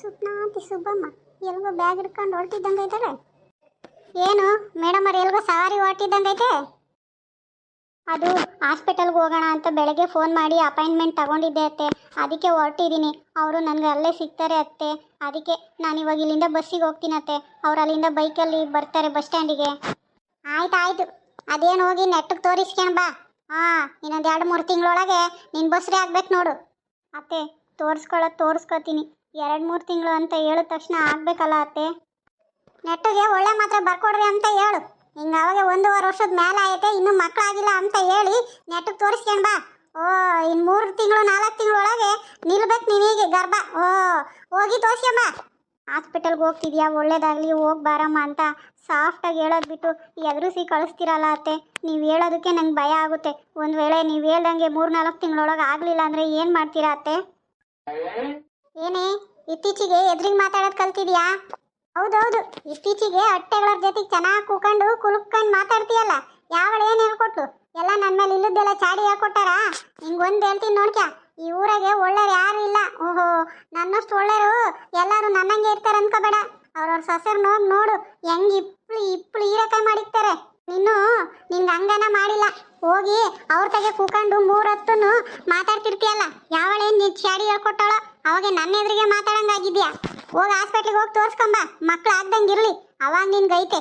ಸುಪ್ನಾಂತಿ Subbamma, ಎಲ್ಗೋ bag ಹಿಡ್ಕೊಂಡು ಹೊರಟಿದ್ದಂಗೆ ಐತಾರೆ ಏನು, madam ಅವ್ರು ಎಲ್ಗೋ ಸವಾರಿ ಹೊರಟಿದ್ದಂಗೆ ಐತೆ? ಅದು ಹಾಸ್ಪಿಟಲ್ಗೆ ಹೋಗೋಣ ಅಂತ ಬೆಳಗ್ಗೆ ಫೋನ್ ಮಾಡಿ ಅಪಾಯಿಂಟ್ಮೆಂಟ್ ತಗೊಂಡಿದ್ದೆ ಅತ್ತೆ. ಅದಕ್ಕೆ ಹೊರಟಿದ್ದೀನಿ. ಅವರು ನನಗೆ ಅಲ್ಲೇ ಸಿಗ್ತಾರೆ ಅತ್ತೆ. ಅದಕ್ಕೆ ನಾನು ಇವಾಗ ಇಲ್ಲಿಂದ ಬಸ್ಸಿಗೆ ಹೋಗ್ತೀನಿ ಅತ್ತೆ. ಅವ್ರು ಅಲ್ಲಿಂದ ಬೈಕಲ್ಲಿ ಬರ್ತಾರೆ ಬಸ್ ಸ್ಟ್ಯಾಂಡಿಗೆ. ಆಯ್ತು ಆಯಿತು ಅದೇನು ಹೋಗಿ ನೆಟ್ಟಿಗೆ ತೋರಿಸ್ಕೊಂಡು ಬಾ. ಹಾಂ, ಇನ್ನೊಂದು ಎರಡು ಮೂರು ತಿಂಗಳೊಳಗೆ ನಿನ್ನ ಬಸ್ರೇ ಆಗ್ಬೇಕು ನೋಡು. ಅತ್ತೆ ತೋರಿಸ್ಕೊಳ್ಳೋದು ತೋರಿಸ್ಕೊತೀನಿ. ಎರಡು ಮೂರು ತಿಂಗಳು ಅಂತ ಹೇಳಿದ ತಕ್ಷಣ ಆಗಬೇಕಲ್ಲ ಅತ್ತೆ. ನೆಟ್ಟಿಗೆ ಒಳ್ಳೆ ಮಾತ್ರ ಬರ್ಕೊಡ್ರಿ ಅಂತ ಹೇಳು. ಹಿಂಗೆ ಅವಾಗ ಒಂದೂವರೆ ವರ್ಷದ ಮೇಲೆ ಆಯ್ತೆ, ಇನ್ನೂ ಮಕ್ಕಳಾಗಿಲ್ಲ ಅಂತ ಹೇಳಿ ನೆಟ್ಟಿಗೆ ತೋರಿಸ್ಕೊಂಡು ಬಾ. ಓ ಇನ್ನು ಮೂರು ತಿಂಗಳು, ನಾಲ್ಕು ತಿಂಗಳೊಳಗೆ ನಿಲ್ಬೇಕು ನೀನೀಗೆ ಗರ್ಭ. ಓ, ಹೋಗಿ ತೋರಿಸ್ಕೊಂಬ ಹಾಸ್ಪಿಟಲ್ಗೆ ಹೋಗ್ತಿದ್ಯಾ? ಒಳ್ಳೇದಾಗಲಿ, ಹೋಗಿ ಬಾರಮ್ಮ ಅಂತ ಸಾಫ್ಟಾಗಿ ಹೇಳೋದು ಬಿಟ್ಟು ಎದುರಿಸಿ ಕಳಿಸ್ತೀರಲ್ಲ ಅತ್ತೆ. ನೀವು ಹೇಳೋದಕ್ಕೆ ನಂಗೆ ಭಯ ಆಗುತ್ತೆ. ಒಂದು ವೇಳೆ ನೀವು ಹೇಳ್ದಂಗೆ ಮೂರು ನಾಲ್ಕು ತಿಂಗಳೊಳಗೆ ಆಗಲಿಲ್ಲ ಅಂದರೆ ಏನು ಮಾಡ್ತೀರಾ ಅತ್ತೆ? ಏನೇ, ಇತ್ತೀಚೆಗೆ ಎದ್ರಿಗೆ ಮಾತಾಡೋದು ಕಲ್ತಿದ್ಯಾ? ಹೌದೌದು, ಇತ್ತೀಚೆಗೆ ಹೊಟ್ಟೆಗಳ ಜೊತೆಗೆ ಚೆನ್ನಾಗಿ ಕೂಕೊಂಡು ಕುಲ್ಕೊಂಡು ಮಾತಾಡ್ತೀಯಲ್ಲ, ಯಾವಳು ಏನು ಹೇಳ್ಕೊಟ್ಲು? ಎಲ್ಲ ನನ್ನ ಮೇಲೆ ಇಲ್ಲದ್ದೆಲ್ಲ ಚಾಡಿ ಹೇಳ್ಕೊಟ್ಟಾರ? ಹಿಂಗೊಂದು ಹೇಳ್ತೀನಿ ನೋಡ್ಕ್ಯಾ, ಈ ಊರಾಗೆ ಒಳ್ಳೆಯವ್ರು ಯಾರು ಇಲ್ಲ. ಓಹೋ, ನನ್ನಷ್ಟು ಒಳ್ಳೆಯವರು ಎಲ್ಲರೂ ನನ್ನಂಗೆ ಇರ್ತಾರೆ ಅನ್ಕೋಬೇಡ. ಅವ್ರವ್ರ ಸೊಸರು ನೋಡಿ ನೋಡು, ಹೆಂಗ್ ಇಪ್ಳು ಇಪ್ಳು ಹೀರೆಕಾಯಿ ಮಾಡಿರ್ತಾರೆ ನೀನು ನಿಂಗೆ ಹಂಗನ ಮಾಡಿಲ್ಲ. ಹೋಗಿ ಅವ್ರ ತಗೆ ಕೂಕೊಂಡು ಮೂರೊತ್ತನು ಮಾತಾಡ್ತಿರ್ತೀಯಲ್ಲ, ಯಾವಳೆ ನೀನು ಚಾಡಿ ಹೇಳ್ಕೊಟ್ಟಾಳ, ಅವಾಗ ನನ್ನ ಎದುರಿಗೆ ಮಾತಾಡಂಗಾಗಿದ್ಯಾ ಹೋಗಿ ಹಾಸ್ಪಿಟ್ಲಿಗೆ ಹೋಗಿ ತೋರ್ಸ್ಕೊಂಬ, ಮಕ್ಳು ಆಗ್ದಂಗೆ ಇರಲಿ, ಅವಾಗ ನಿನ್ಗೆ ಐತೆ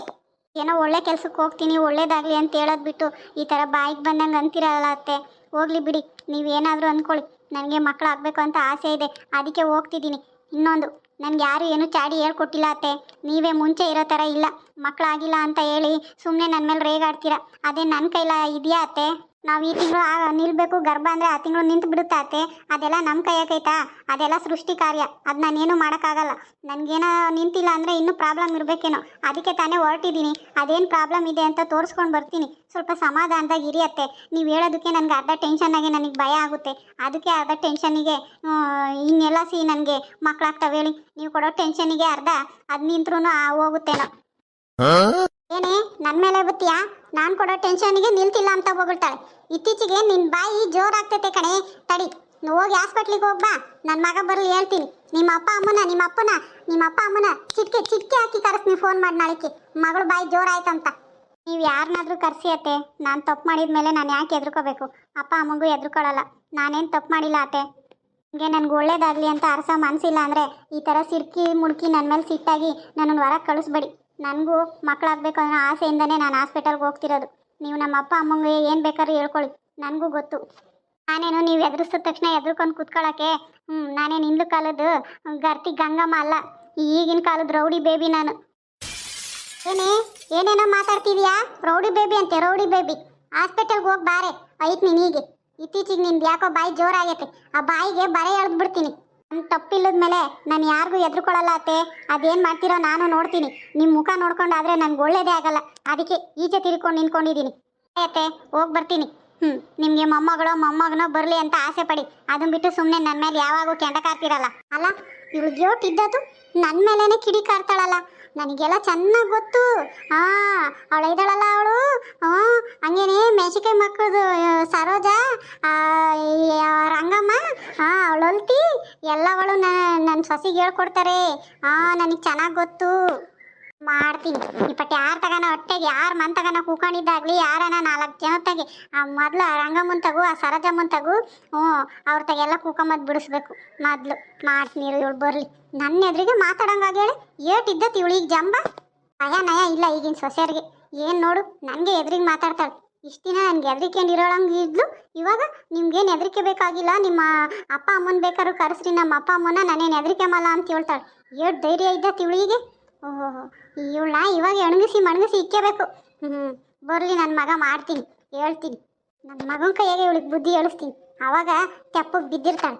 ಏನೋ ಒಳ್ಳೆ ಕೆಲ್ಸಕ್ಕೆ ಹೋಗ್ತೀನಿ, ಒಳ್ಳೇದಾಗ್ಲಿ ಅಂತ ಹೇಳೋದು ಬಿಟ್ಟು ಈ ಥರ ಬಾಯಿಗೆ ಬಂದಂಗೆ ಅಂತಿರಲ್ಲ ಅತ್ತೆ. ಹೋಗ್ಲಿ ಬಿಡಿ, ನೀವೇನಾದರೂ ಅಂದ್ಕೊಳ್ಳಿ ನನಗೆ ಮಕ್ಳು ಆಗಬೇಕು ಅಂತ ಆಸೆ ಇದೆ, ಅದಕ್ಕೆ ಹೋಗ್ತಿದ್ದೀನಿ. ಇನ್ನೊಂದು, ನನಗೆ ಯಾರು ಏನು ಚಾಡಿ ಹೇಳ್ಕೊಟ್ಟಿಲ್ಲ ಅತ್ತೆ. ನೀವೇ ಮುಂಚೆ ಇರೋ ಥರ ಇಲ್ಲ. ಮಕ್ಕಳಾಗಿಲ್ಲ ಅಂತ ಹೇಳಿ ಸುಮ್ಮನೆ ನನ್ನ ಮೇಲೆ ರೇಗಾಡ್ತೀರಾ. ಅದೇ ನನ್ನ ಕೈಲ ಇದೆಯಾ ಅತ್ತೆ? ನಾವು ಈ ತಿಂಗಳು ನಿಲ್ಬೇಕು, ಗರ್ಭ ಅಂದರೆ ಆ ತಿಂಗಳು ನಿಂತು ಬಿಡುತ್ತೆ ಅತ್ತೆ? ಅದೆಲ್ಲ ನಮ್ಮ ಕೈಯಾಗೈತಾ? ಅದೆಲ್ಲ ಸೃಷ್ಟಿ ಕಾರ್ಯ. ಅದು ನಾನೇನು ಮಾಡೋಕ್ಕಾಗಲ್ಲ. ನನಗೇನೋ ನಿಂತಿಲ್ಲ ಅಂದರೆ ಇನ್ನೂ ಪ್ರಾಬ್ಲಮ್ ಇರಬೇಕೇನೋ. ಅದಕ್ಕೆ ತಾನೇ ಹೊರಟಿದ್ದೀನಿ ಅದೇನು ಪ್ರಾಬ್ಲಮ್ ಇದೆ ಅಂತ ತೋರಿಸ್ಕೊಂಡು ಬರ್ತೀನಿ. ಸ್ವಲ್ಪ ಸಮಾಧಾನದಾಗ ಇರಿಯತ್ತೆ ನೀವು ಹೇಳೋದಕ್ಕೆ ನನಗೆ ಅರ್ಧ ಟೆನ್ಷನ್ನಾಗಿ ನನಗೆ ಭಯ ಆಗುತ್ತೆ. ಅದಕ್ಕೆ ಅರ್ಧ ಟೆನ್ಷನಿಗೆ ಇನ್ನೆಲ್ಲ ಸಿ ನನಗೆ ಮಕ್ಕಳಾಗ್ತಾವೆ ಹೇಳಿ. ನೀವು ಕೊಡೋ ಟೆನ್ಷನಿಗೆ ಅರ್ಧ ಅದು ನಿಂತ್ರೂ ಹೋಗುತ್ತೇನೋ. ಏನೇ ನನ್ ಮೇಲೆ ಬುತ್ತಿಯಾ? ನಾನ್ ಕೊಡೋ ಟೆನ್ಷನ್ಗೆ ನಿಲ್ತಿಲ್ಲ ಅಂತ ಹೋಗ್ಬಿಡ್ತಾಳೆ. ಇತ್ತೀಚೆಗೆ ನಿನ್ ಬಾಯಿ ಜೋರಾಗ್ತೈತೆ ಕಣೆ, ತಡಿ. ಹೋಗಿ ಹಾಸ್ಪಿಟ್ಲಿಗೆ ಹೋಗ್ಬಾ ನನ್ ಮಗ ಬರಲಿ ಹೇಳ್ತೀನಿ. ನಿಮ್ಮ ಅಪ್ಪ ಅಮ್ಮನ, ನಿಮ್ಮ ಅಪ್ಪನ, ನಿಮ್ಮ ಅಪ್ಪ ಅಮ್ಮನ ಚಿಟ್ಕೆ ಚಿಟ್ಕೆ ಹಾಕಿ ಕರೆಸ್ತೀನಿ ಫೋನ್ ಮಾಡಿ ನಾಳಿಕೆ ಮಗಳು ಬಾಯಿ ಜೋರಾಯ್ತಂತ. ನೀವು ಯಾರನ್ನಾದ್ರೂ ಕರ್ಸಿ ನಾನು ತಪ್ಪು ಮಾಡಿದ ಮೇಲೆ ನಾನು ಯಾಕೆ ಎದ್ರುಕೋಬೇಕು ಅಪ್ಪ ಅಮ್ಮಗೂ ಎದ್ರುಕೊಳ್ಳಲ್ಲ ನಾನೇನ್ ತಪ್ಪು ಮಾಡಿಲ್ಲ ಅತ್ತೆ? ನಿಮಗೆ ನನಗೆ ಒಳ್ಳೇದಾಗ್ಲಿ ಅಂತ ಅರಸ ಮನಸ್ಸಿಲ್ಲ ಅಂದ್ರೆ ಈ ತರ ಸಿರ್ಕಿ ಮುಡ್ಕಿ ನನ್ನ ಮೇಲೆ ಸಿಟ್ಟಾಗಿ ನನ್ನನ್ನು ಹೊರಗೆ ಕಳಿಸ್ಬೇಡಿ. ನನಗೂ ಮಕ್ಕಳಾಗಬೇಕು ಅನ್ನೋ ಆಸೆಯಿಂದನೇ ನಾನು ಹಾಸ್ಪಿಟಲ್ಗೆ ಹೋಗ್ತಿರೋದು. ನೀವು ನಮ್ಮ ಅಪ್ಪ ಅಮ್ಮಂಗೆ ಏನು ಬೇಕಾದ್ರೂ ಹೇಳ್ಕೊಳ್ಳಿ. ನನಗೂ ಗೊತ್ತು. ನಾನೇನು ನೀವು ಎದುರಿಸಿದ ತಕ್ಷಣ ಎದುರ್ಕೊಂಡು ಕೂತ್ಕೊಳ್ಳೋಕ್ಕೆ ಹ್ಞೂ ನಾನೇನು ಹಿಂದ್ಲು ಕಾಲದ ಗರ್ತಿ ಗಂಗಮ್ಮ ಅಲ್ಲ. ಈಗಿನ ಕಾಲದ ರೌಡಿ ಬೇಬಿ ನಾನು. ಏನೇ, ಏನೇನೋ ಮಾತಾಡ್ತಿದ್ಯಾ? ರೌಡಿ ಬೇಬಿ ಅಂತೆ, ರೌಡಿ ಬೇಬಿ. ಹಾಸ್ಪಿಟಲ್ಗೆ ಹೋಗಿ ಬಾರೆ. ಐತ್ ನೀನೀಗೆ ಇತ್ತೀಚೆಗೆ ನಿಂದು ಯಾಕೋ ಬಾಯಿ ಜೋರಾಗೈತೆ. ಆ ಬಾಯಿಗೆ ಬರೆ ಎಳ್ದು ಬಿಡ್ತೀನಿ. ತಪ್ಪಿಲ್ಲದ ಮೇಲೆ ನಾನು ಯಾರಿಗೂ ಎದ್ರುಕೊಳ್ಳಲ್ಲ ಅತ್ತೆ. ಅದೇನು ಮಾಡ್ತೀರೋ ನಾನು ನೋಡ್ತೀನಿ. ನಿಮ್ಮ ಮುಖ ನೋಡ್ಕೊಂಡಾದ್ರೆ ನನಗೆ ಒಳ್ಳೇದೇ ಆಗಲ್ಲ. ಅದಕ್ಕೆ ಈಚೆ ತಿರ್ಕೊಂಡು ನಿಂತ್ಕೊಂಡಿದ್ದೀನಿ ಅತ್ತೆ, ಹೋಗಿ ಬರ್ತೀನಿ. ಹ್ಞೂ ನಿಮಗೆ ಮೊಮ್ಮಗಳೋ, ಮೊಮ್ಮಗನೋ ಬರಲಿ ಅಂತ ಆಸೆ ಪಡಿ. ಅದನ್ನ ಬಿಟ್ಟು ಸುಮ್ಮನೆ ನನ್ನ ಮೇಲೆ ಯಾವಾಗೂ ಕೆಂಡ ಕಾರ್ತಿರಲ್ಲ. ಅಲ್ಲ, ಇವಳು ಇದ್ದದ್ದು ನನ್ನ ಮೇಲೇ ಕಿಡಿ ಕಾರ್ತಾಳಲ್ಲ. ನನಗೆಲ್ಲ ಚೆನ್ನಾಗಿ ಗೊತ್ತು. ಹಾಂ ಅವಳು ಇದ್ದಾಳಲ್ಲ ಅವಳು? ಹಾಂ ಹಂಗೇನೆ ಮೆಣಸಿಕಾಯಿ ಮಕ್ಕಳದು ಸರೋಜ ರಂಗಮ್ಮ ಹಾಂ ಅವಳು ಅಲ್ತಿ ಎಲ್ಲವಳು ನನ್ನ ಸೊಸಿಗೆ ಹೇಳ್ಕೊಡ್ತಾರೆ. ಹಾಂ ನನಗೆ ಚೆನ್ನಾಗಿ ಗೊತ್ತು. ಮಾಡ್ತೀನಿ. ಈ ಪಟ್ಟಿ ಯಾರು ತಗೋಣ ಹೊಟ್ಟೆಗೆ, ಯಾರು ಮನ್ ತಗೋಣ ಕೂಕೊಂಡಿದ್ದಾಗ್ಲಿ, ಯಾರನ ನಾಲ್ಕು ಜನ ತಗೆ ಆ, ಮೊದ್ಲು ಆ ರಂಗಮ್ಮನ್ ತಗು, ಆ ಸರೋಜಮ್ಮನ್ ತಗು, ಹ್ಞೂ, ಅವ್ರ ತಗೆಲ್ಲ ಕೂಕೊಂಬದ್ ಬಿಡಿಸ್ಬೇಕು. ಮೊದಲು ಮಾಡ್ತೀನಿ ಇವಳು ಬರಲಿ. ನನ್ನ ಎದುರಿಗೆ ಏಟ್ ಏಟಿದ್ದತ್ ಇವಳಿಗೆ ಜಂಬ. ನಯ ನಯ ಇಲ್ಲ ಈಗಿನ ಸೊಸೆಯರಿಗೆ. ಏನು ನೋಡು ನನಗೆ ಎದುರಿಗೆ ಮಾತಾಡ್ತಾಳೆ. ಇಷ್ಟು ದಿನ ನನಗೆ ಹೆದರಿಕೆಂಡು ಇರೋಳಂಗೆ ಇದ್ಲು, ಇವಾಗ ನಿಮ್ಗೇನು ಹೆದರಿಕೆ ಬೇಕಾಗಿಲ್ಲ, ನಿಮ್ಮ ಅಪ್ಪ ಅಮ್ಮನ ಬೇಕಾದ್ರೂ ಕರೆಸ್ರಿ, ನಮ್ಮ ಅಪ್ಪ ಅಮ್ಮನ ನಾನೇನು ಹೆದರಿಕೆ ಮಲ್ಲ ಅಂತ ಹೇಳ್ತಾಳೆ. ಏಟ್ ಧೈರ್ಯ ಇದ್ದ ಇವಳಿಗೆ ಓಹೋ ಇವಳನ್ನ ಇವಾಗ ಎಣಗಿಸಿ ಮಣಗಿಸಿ ಇಕ್ಕಬೇಕು. ಹ್ಞೂ ಬರಲಿ ನನ್ನ ಮಗ ಮಾಡ್ತೀನಿ, ಹೇಳ್ತೀನಿ. ನನ್ನ ಮಗನ ಕೈಯಾಗೆ ಇವಳಿಗೆ ಬುದ್ಧಿ ಹೇಳಿಸ್ತೀನಿ ಆವಾಗ ತೆಪ್ಪಗೆ ಬಿದ್ದಿರ್ತಾಳೆ.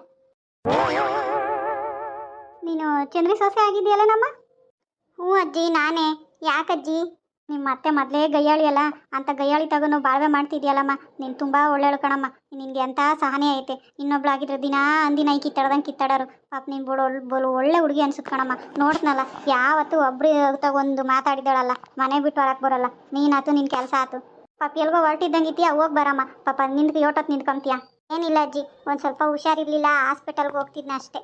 ನೀನು ಚಂದ್ರಿ ಸೊಸೆ ಆಗಿದೆಯಲ್ಲ ನಮ್ಮ? ಹ್ಞೂ ಅಜ್ಜಿ, ನಾನೇ. ಯಾಕಜ್ಜಿ? ನಿಮ್ಮ ಅತ್ತೆ ಮೊದಲೇ ಗಯ್ಯಾಳಿ ಅಲ್ಲ? ಅಂತ ಗಯ್ಯಾಳಿ ತಗೊಂಡು ಬಾಳ್ವೆ ಮಾಡ್ತಿದ್ಯಲ್ಲಮ್ಮ. ನೀನು ತುಂಬ ಒಳ್ಳೆಯಳು ಕಣಮ್ಮ. ನಿನಗೆ ಎಂಥ ಸಹನೆ ಐತೆ. ಇನ್ನೊಬ್ಳಾಗಿದ್ರೆ ದಿನ ಅಂದಿನ ಕಿತ್ತಾಡ್ದಂಗೆ ಕಿತ್ತಾಡೋರು. ಪಾಪ ನೀನು ಬೋಳು ಬೋಲು ಒಳ್ಳೆ ಹುಡುಗಿ ಅನ್ಸುತ್ತೆ ಕಣಮ್ಮ. ನೋಡ್ತನಲ್ಲ, ಯಾವತ್ತು ಒಬ್ರು ತಗೊಂಡು ಮಾತಾಡಿದಾಳಲ್ಲ ಮನೆ ಬಿಟ್ಟು ಹೊರಕ್ಕೆ ಬರಲ್ಲ. ನೀನಾತು ನಿನ್ನ ಕೆಲಸ ಆತು ಪಾಪ ಎಲ್ಗೋ ಹೊರಟಿದ್ದಂಗೆ ಇತ್ತೀಯ ಹೋಗಿ ಬರಮ್ಮ. ಪಾಪ ನಿಂದು ಯೋಟತ್ ನಿಂತ್ಕೊಂತೀಯ? ಏನಿಲ್ಲ ಅಜ್ಜಿ, ಒಂದು ಸ್ವಲ್ಪ ಹುಷಾರಿರ್ಲಿಲ್ಲ. ಹಾಸ್ಪಿಟಲ್ಗೆ ಹೋಗ್ತಿದ್ನ ಅಷ್ಟೇ.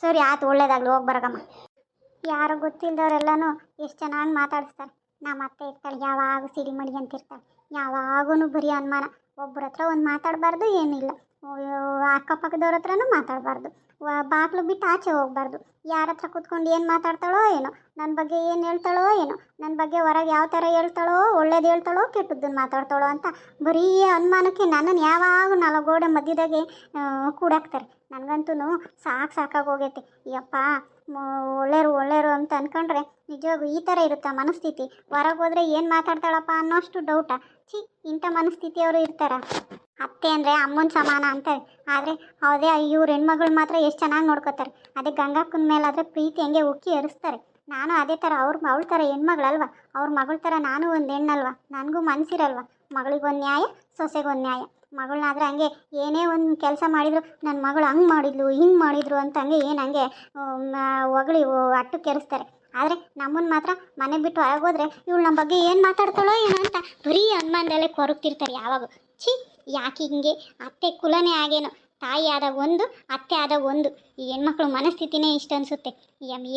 ಸರಿ ಆತು ಒಳ್ಳೇದಾಗ್ಲಿ, ಹೋಗಿ ಬರಗಮ್ಮ. ಯಾರು ಗೊತ್ತಿಲ್ಲದವ್ರೆಲ್ಲನೂ ಎಷ್ಟು ಚೆನ್ನಾಗಿ ಮಾತಾಡಿಸ್ತಾರೆ. ನಮ್ಮ ಅತ್ತೆ ಇರ್ತಾಳೆ, ಯಾವಾಗ ಸಿಡಿಮಡಿ ಅಂತಿರ್ತಾಳೆ ಯಾವಾಗೂ ಬರೀ ಅನುಮಾನ. ಒಬ್ಬರ ಹತ್ರ ಒಂದು ಮಾತಾಡಬಾರ್ದು, ಏನಿಲ್ಲ. ಅಕ್ಕಪಕ್ಕದವ್ರ ಹತ್ರನೂ ಮಾತಾಡಬಾರ್ದು. ಬಾಗಿಲು ಬಿಟ್ಟು ಆಚೆ ಹೋಗ್ಬಾರ್ದು. ಯಾರ ಹತ್ರ ಕೂತ್ಕೊಂಡು ಏನು ಮಾತಾಡ್ತಾಳೋ ಏನೋ ನನ್ನ ಬಗ್ಗೆ ಏನು ಹೇಳ್ತಾಳೋ ಏನೋ ನನ್ನ ಬಗ್ಗೆ ಹೊರಗೆ ಯಾವ ಥರ ಹೇಳ್ತಾಳೋ, ಒಳ್ಳೇದು ಹೇಳ್ತಾಳೋ ಕೆಟ್ಟದ್ದನ್ನು ಮಾತಾಡ್ತಾಳೋ ಅಂತ ಬರೀ ಅನುಮಾನಕ್ಕೆ ನನ್ನನ್ನು ಯಾವಾಗ ನಾಲ್ಕು ಗೋಡೆ ಮಧ್ಯದಾಗೆ ಕೂಡಾಕ್ತಾರೆ. ನನಗಂತೂ ಸಾಕು ಸಾಕಾಗಿ ಹೋಗೈತೆ. ಯಪ್ಪ ಒಳ್ಳೇರು ಒಳ್ಳೆಯರು ಅಂತ ಅನ್ಕೊಂಡ್ರೆ ನಿಜವಾಗೂ ಈ ಥರ ಇರುತ್ತಾ ಮನಸ್ಥಿತಿ? ಹೊರಗೆ ಹೋದರೆ ಏನು ಮಾತಾಡ್ತಾಳಪ್ಪ ಅನ್ನೋಷ್ಟು ಡೌಟಾ ಛೀ, ಇಂಥ ಮನಸ್ಥಿತಿಯವರು ಇರ್ತಾರ. ಅತ್ತೆ ಅಂದರೆ ಅಮ್ಮನ ಸಮಾನ ಅಂತಾರೆ ಆದರೆ ಅದೇ ಇವ್ರ ಹೆಣ್ಮಗಳು ಮಾತ್ರ ಎಷ್ಟು ಚೆನ್ನಾಗಿ ನೋಡ್ಕೋತಾರೆ. ಅದೇ ಗಂಗಕ್ಕನ ಮೇಲಾದರೆ ಪ್ರೀತಿ ಹೆಂಗೆ ಉಕ್ಕಿ ಎರಿಸ್ತಾರೆ. ನಾನು ಅದೇ ಥರ ಅವ್ರ ಅವಳ ಥರ ಹೆಣ್ಮಗಳಲ್ವ? ಅವ್ರ ಮಗಳ ಥರ ನಾನು ಒಂದು ಹೆಣ್ಣಲ್ವ? ನನಗೂ ಮನಸ್ಸಿರಲ್ವ ಮಗಳಿಗೊಂದು ನ್ಯಾಯ ಸೊಸೆಗೊಂದು ನ್ಯಾಯ. ಮಗಳನ್ನಾದ್ರೆ ಹಂಗೆ ಏನೇ ಒಂದು ಕೆಲಸ ಮಾಡಿದ್ರು ನನ್ನ ಮಗಳು ಹಂಗೆ ಮಾಡಿದ್ಲು, ಹಿಂಗೆ ಮಾಡಿದ್ರು ಅಂತ ಹಂಗೆ ಏನು ಹಂಗೆ ಹೊಗಳಿ ಅಟ್ಟು ಕೆರೆಸ್ತಾರೆ ಆದರೆ ನಮ್ಮನ್ನು ಮಾತ್ರ ಮನೆ ಬಿಟ್ಟು ಹೊರಗೆ ಹೋದ್ರೆ ಇವಳು ನಮ್ಮ ಬಗ್ಗೆ ಏನು ಮಾತಾಡ್ತಾಳೋ ಏನೋ ಅಂತ ಬರೀ ಅನುಮಾನದಲ್ಲೇ ಕೊರಗ್ತಿರ್ತಾರೆ ಯಾವಾಗ. ಛೀ, ಯಾಕೆ ಹಿಂಗೆ? ಅತ್ತೆ ಕುಲನೇ ಆಗೇನೋ. ತಾಯಿ ಆದಾಗ ಒಂದು, ಅತ್ತೆ ಆದಾಗ ಒಂದು. ಈ ಹೆಣ್ಮಕ್ಳು ಮನಸ್ಥಿತಿನೇ ಇಷ್ಟ ಅನಿಸುತ್ತೆ.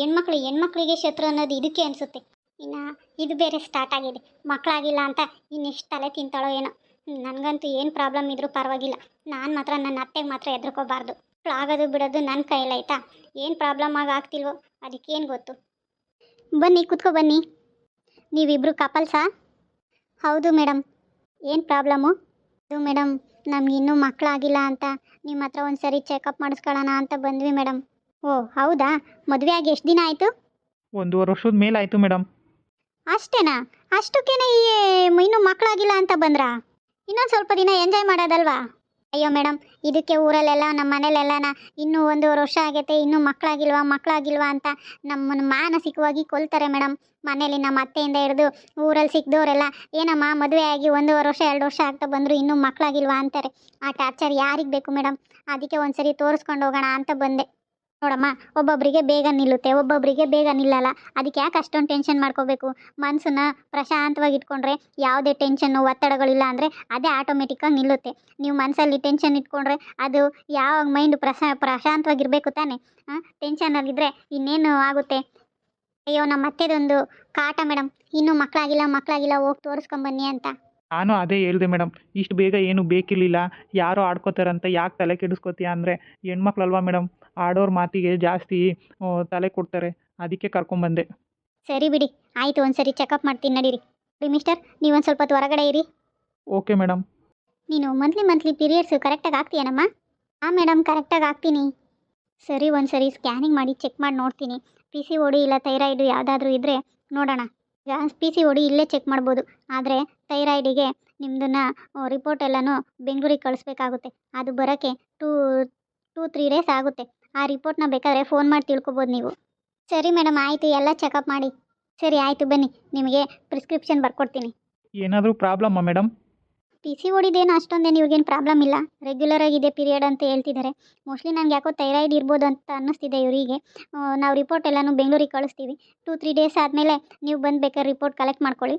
ಹೆಣ್ಮಕ್ಳು ಹೆಣ್ಮಕ್ಳಿಗೆ ಶತ್ರು ಅನ್ನೋದು ಇದಕ್ಕೆ ಅನಿಸುತ್ತೆ. ಇನ್ನು ಇದು ಬೇರೆ ಸ್ಟಾರ್ಟ್ ಆಗಿದೆ. ಮಕ್ಕಳಾಗಿಲ್ಲ ಅಂತ ಇನ್ನೆಷ್ಟು ತಲೆ ತಿಂತಾಳೋ ಏನೋ. ನನಗಂತೂ ಏನು ಪ್ರಾಬ್ಲಮ್ ಇದ್ದರೂ ಪರವಾಗಿಲ್ಲ. ನಾನು ಮಾತ್ರ ನನ್ನ ಅತ್ತೆಗೆ ಮಾತ್ರ ಹೆದರ್ಕೋಬಾರ್ದು. ಆಗೋದು ಬಿಡೋದು ನನ್ನ ಕೈಲಾಯ್ತಾ ಏನು ಪ್ರಾಬ್ಲಮ್ ಆಗಿ ಆಗ್ತಿಲ್ವೋ? ಅದಕ್ಕೇನು ಗೊತ್ತು? ಬನ್ನಿ ಕುತ್ಕೋ ಬನ್ನಿ. ನೀವಿಬ್ಬರು ಕಪಲ್ಸಾ ಹೌದು ಮೇಡಮ್ ಏನು ಪ್ರಾಬ್ಲಮ್ಮು ಅದು ಮೇಡಮ್ ನಮ್ಗೆ ಇನ್ನೂ ಮಕ್ಕಳಾಗಿಲ್ಲ ಅಂತ ನಿಮ್ಮ ಹತ್ರ ಒಂದು ಸರಿ ಚೆಕಪ್ ಮಾಡಿಸ್ಕೊಳ್ಳೋಣ ಅಂತ ಬಂದ್ವಿ ಮೇಡಮ್ ಓ ಹೌದಾ? ಮದುವೆ ಆಗಿ ಎಷ್ಟು ದಿನ ಆಯಿತು? ಒಂದೂವರೆ ವರ್ಷದ ಮೇಲೆ ಆಯಿತು ಮೇಡಮ್ ಅಷ್ಟೇನಾ? ಅಷ್ಟಕ್ಕೇನೆ ಈ ಇನ್ನೂ ಮಕ್ಕಳಾಗಿಲ್ಲ ಅಂತ ಬಂದ್ರಾ? ಇನ್ನೊಂದು ಸ್ವಲ್ಪ ದಿನ ಎಂಜಾಯ್ ಮಾಡೋದಲ್ವಾ? ಅಯ್ಯೋ ಮೇಡಮ್, ಇದಕ್ಕೆ ಊರಲ್ಲೆಲ್ಲ, ನಮ್ಮ ಮನೇಲೆಲ್ಲನ ಇನ್ನೂ ಒಂದೂವರೆ ವರ್ಷ ಆಗೈತೆ, ಇನ್ನೂ ಮಕ್ಕಳಾಗಿಲ್ವಾ ಮಕ್ಕಳಾಗಿಲ್ವಾ ಅಂತ ನಮ್ಮನ್ನು ಮಾನಸಿಕವಾಗಿ ಕೊಲ್ತಾರೆ ಮೇಡಮ್. ಮನೇಲಿ ನಮ್ಮ ಅತ್ತೆಯಿಂದ ಹಿಡಿದು ಊರಲ್ಲಿ ಸಿಕ್ದವರೆಲ್ಲ ಏನಮ್ಮ, ಮದುವೆ ಆಗಿ ಒಂದೂವರೆ ವರ್ಷ, ಎರಡು ವರ್ಷ ಆಗ್ತಾ ಬಂದರು, ಇನ್ನೂ ಮಕ್ಕಳಾಗಿಲ್ವಾ ಅಂತಾರೆ. ಆ ಟಾರ್ಚರ್ ಯಾರಿಗೆ ಬೇಕು ಮೇಡಮ್? ಅದಕ್ಕೆ ಒಂದು ಸರಿ ತೋರಿಸ್ಕೊಂಡು ಹೋಗೋಣ ಅಂತ ಬಂದೆ. ನೋಡಮ್ಮ ಒಬ್ಬೊಬ್ಬರಿಗೆ ಬೇಗ ನಿಲ್ಲುತ್ತೆ ಒಬ್ಬೊಬ್ಬರಿಗೆ ಬೇಗ ನಿಲ್ಲಲ್ಲ. ಅದಕ್ಕೆ ಯಾಕೆ ಅಷ್ಟೊಂದು ಟೆನ್ಷನ್ ಮಾಡ್ಕೋಬೇಕು? ಮನಸ್ಸನ್ನ ಪ್ರಶಾಂತವಾಗಿ ಇಟ್ಕೊಂಡ್ರೆ ಯಾವುದೇ ಟೆನ್ಷನ್ನು ಒತ್ತಡಗಳಿಲ್ಲ ಅಂದರೆ ಅದೇ ಆಟೋಮೆಟಿಕ್ಕಾಗಿ ನಿಲ್ಲುತ್ತೆ. ನೀವು ಮನಸ್ಸಲ್ಲಿ ಟೆನ್ಷನ್ ಇಟ್ಕೊಂಡ್ರೆ ಅದು ಯಾವಾಗ ಮೈಂಡ್ ಪ್ರಶಾ, ಪ್ರಶಾಂತವಾಗಿರಬೇಕು ತಾನೆ? ಹಾಂ ಇದ್ರೆ ಇನ್ನೇನು ಆಗುತ್ತೆ? ಅಯ್ಯೋ ನಮ್ಮ ಅತ್ತೆದೊಂದು ಕಾಟ ಮೇಡಮ್ ಇನ್ನೂ ಮಕ್ಕಳಾಗಿಲ್ಲ ಮಕ್ಕಳಾಗಿಲ್ಲ ಹೋಗಿ ತೋರಿಸ್ಕೊಂಬನ್ನಿ ಅಂತ. ನಾನು ಅದೇ ಹೇಳಿದೆ ಮೇಡಮ್ ಇಷ್ಟು ಬೇಗ ಏನು ಬೇಕಿರಲಿಲ್ಲ. ಯಾರೋ ಆಡ್ಕೋತಾರಂತ ಯಾಕೆ ತಲೆ ಕೆಡಿಸ್ಕೋತೀಯ ಅಂದರೆ ಹೆಣ್ಮಕ್ಳಲ್ವಾ ಮೇಡಮ್ ಆಡೋರ ಮಾತಿಗೆ ಜಾಸ್ತಿ ತಲೆ ಕೊಡ್ತಾರೆ. ಅದಕ್ಕೆ ಕರ್ಕೊಂಬಂದೆ ಸರಿ ಬಿಡಿ. ಆಯಿತು ಒಂದು ಸರಿ ಚೆಕಪ್ ಮಾಡ್ತೀನಿ ನಡೀರಿ. ರೀ ಮಿಸ್ಟರ್ ಒಂದು ಸ್ವಲ್ಪ ಹೊತ್ತು ಹೊರಗಡೆ ಇರಿ. ಓಕೆ ಮೇಡಮ್ ನೀನು ಮಂತ್ಲಿ ಮಂತ್ಲಿ ಪೀರಿಯಡ್ಸು ಕರೆಕ್ಟಾಗಿ ಆಗ್ತೀಯನಮ್ಮ ಹಾಂ ಮೇಡಮ್ ಕರೆಕ್ಟಾಗಿ ಆಗ್ತೀನಿ ಸರಿ ಒಂದು ಸರಿ ಸ್ಕ್ಯಾನಿಂಗ್ ಮಾಡಿ ಚೆಕ್ ಮಾಡಿ ನೋಡ್ತೀನಿ. ಪಿ ಸಿ ಓಡಿ ಇಲ್ಲ ಥೈರಾಯ್ಡು ಯಾವುದಾದ್ರೂ ಇದ್ದರೆ ನೋಡೋಣ. ಪಿ ಸಿ ಓಡಿ ಇಲ್ಲೇ ಚೆಕ್ ಮಾಡ್ಬೋದು. ಆದರೆ ಥೈರಾಯ್ಡಿಗೆ ನಿಮ್ಮದನ್ನು ರಿಪೋರ್ಟ್ ಎಲ್ಲನೂ ಬೆಂಗಳೂರಿಗೆ ಕಳಿಸ್ಬೇಕಾಗುತ್ತೆ. ಅದು ಬರೋಕ್ಕೆ ಟೂ ಟೂ ತ್ರೀ ಡೇಸ್ ಆಗುತ್ತೆ. ಆ ರಿಪೋರ್ಟ್ನ ಬೇಕಾದರೆ ಫೋನ್ ಮಾಡಿ ತಿಳ್ಕೊಬೋದು ನೀವು. ಸರಿ ಮೇಡಮ್ ಆಯಿತು ಎಲ್ಲ ಚೆಕಪ್ ಮಾಡಿ. ಸರಿ ಆಯಿತು ಬನ್ನಿ. ನಿಮಗೆ ಪ್ರಿಸ್ಕ್ರಿಪ್ಷನ್ ಬರ್ಕೊಡ್ತೀನಿ. ಏನಾದರೂ ಪ್ರಾಬ್ಲಮ್ ಮೇಡಮ್ ಪಿ ಸಿ ಓಡಿದೇನು ಅಷ್ಟೊಂದೇನು ಇವ್ರಿಗೇನು ಪ್ರಾಬ್ಲಮ್ ಇಲ್ಲ. ರೆಗ್ಯುಲರ್ ಆಗಿದೆ ಪೀರಿಯಡ್ ಅಂತ ಹೇಳ್ತಿದ್ದಾರೆ ಮೋಸ್ಟ್ಲಿ ನನಗೆ ಯಾಕೋ ಥೈರಾಯ್ಡ್ ಇರ್ಬೋದು ಅಂತ ಅನ್ನಿಸ್ತಿದೆ ಇವರಿಗೆ. ನಾವು ರಿಪೋರ್ಟ್ ಎಲ್ಲನೂ ಬೆಂಗಳೂರಿಗೆ ಕಳಿಸ್ತೀವಿ. ಟೂ ತ್ರೀ ಡೇಸ್ ಆದಮೇಲೆ ನೀವು ಬಂದು ಬೇಕಾದ್ರೆ ರಿಪೋರ್ಟ್ ಕಲೆಕ್ಟ್ ಮಾಡ್ಕೊಳ್ಳಿ.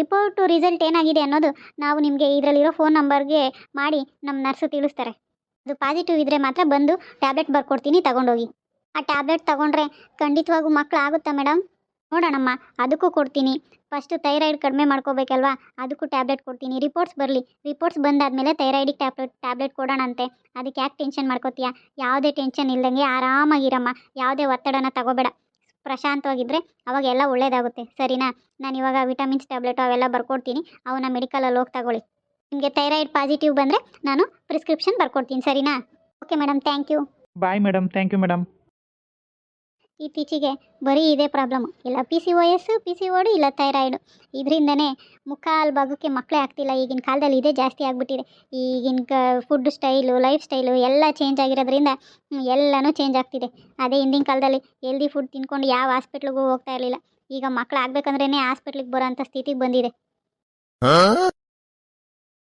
ರಿಪೋರ್ಟು ರಿಸಲ್ಟ್ ಏನಾಗಿದೆ ಅನ್ನೋದು ನಾವು ನಿಮಗೆ ಇದರಲ್ಲಿರೋ ಫೋನ್ ನಂಬರ್ಗೆ ಮಾಡಿ ನಮ್ಮ ನರ್ಸು ತಿಳಿಸ್ತಾರೆ. ಅದು ಪಾಸಿಟಿವ್ ಇದ್ದರೆ ಮಾತ್ರ ಬಂದು ಟ್ಯಾಬ್ಲೆಟ್ ಬರ್ಕೊಡ್ತೀನಿ, ತಗೊಂಡೋಗಿ. ಆ ಟ್ಯಾಬ್ಲೆಟ್ ತಗೊಂಡ್ರೆ ಖಂಡಿತವಾಗೂ ಮಕ್ಳು ಆಗುತ್ತಾ ಮೇಡಮ್ ನೋಡೋಣಮ್ಮ, ಅದಕ್ಕೂ ಕೊಡ್ತೀನಿ. ಫಸ್ಟು ಥೈರಾಯ್ಡ್ ಕಡಿಮೆ ಮಾಡ್ಕೋಬೇಕಲ್ವಾ? ಅದಕ್ಕೂ ಟ್ಯಾಬ್ಲೆಟ್ ಕೊಡ್ತೀನಿ. ರಿಪೋರ್ಟ್ಸ್ ಬರಲಿ. ರಿಪೋರ್ಟ್ಸ್ ಬಂದಾದಮೇಲೆ ಥೈರಾಯ್ಡಿಗೆ ಟ್ಯಾಬ್ಲೆಟ್ ಟ್ಯಾಬ್ಲೆಟ್ ಕೊಡೋಣಂತೆ. ಅದಕ್ಕೆ ಯಾಕೆ ಟೆನ್ಷನ್ ಮಾಡ್ಕೋತೀಯ? ಯಾವುದೇ ಟೆನ್ಷನ್ ಇಲ್ದಂಗೆ ಆರಾಮಾಗಿರಮ್ಮ. ಯಾವುದೇ ಒತ್ತಡನ ತಗೋಬೇಡ. ಪ್ರಶಾಂತವಾಗಿದ್ದರೆ ಅವಾಗೆಲ್ಲ ಒಳ್ಳೇದಾಗುತ್ತೆ. ಸರಿನಾ? ನಾನು ಇವಾಗ ವಿಟಮಿನ್ಸ್ ಟ್ಯಾಬ್ಲೆಟು ಅವೆಲ್ಲ ಬರ್ಕೊಡ್ತೀನಿ. ಅವನ್ನ ಮೆಡಿಕಲಲ್ಲಿ ಹೋಗಿ ತಗೊಳ್ಳಿ. ನಿಮಗೆ ಥೈರಾಯ್ಡ್ ಪಾಸಿಟಿವ್ ಬಂದರೆ ನಾನು ಪ್ರಿಸ್ಕ್ರಿಪ್ಷನ್ ಬರ್ಕೊಡ್ತೀನಿ ಸರಿನಾ? Okay madam thank you bye madam thank you madam ಇತ್ತೀಚೆಗೆ ಬರೀ ಇದೇ ಪ್ರಾಬ್ಲಮ್ ಇಲ್ಲ P C O S P C OD ಇಲ್ಲ ಥೈರಾಯ್ಡು. ಇದರಿಂದನೇ ಮುಕ್ಕಾಲು ಭಾಗಕ್ಕೆ ಮಕ್ಕಳೇ ಆಗ್ತಿಲ್ಲ. ಈಗಿನ ಕಾಲದಲ್ಲಿ ಇದೇ ಜಾಸ್ತಿ ಆಗಿಬಿಟ್ಟಿದೆ. ಈಗಿನ ಕ ಫುಡ್ ಸ್ಟೈಲು ಲೈಫ್ ಸ್ಟೈಲು ಎಲ್ಲ ಚೇಂಜ್ ಆಗಿರೋದ್ರಿಂದ ಎಲ್ಲನೂ ಚೇಂಜ್ ಆಗ್ತಿದೆ. ಅದೇ ಹಿಂದಿನ ಕಾಲದಲ್ಲಿ ಹೆಲ್ದಿ ಫುಡ್ ತಿನ್ಕೊಂಡು ಯಾವ ಹಾಸ್ಪಿಟ್ಲಿಗೂ ಹೋಗ್ತಾ ಇರಲಿಲ್ಲ. ಈಗ ಮಕ್ಕಳು ಆಗಬೇಕಂದ್ರೇ ಹಾಸ್ಪಿಟ್ಲಿಗೆ ಬರೋಂಥ ಸ್ಥಿತಿಗೆ ಬಂದಿದೆ.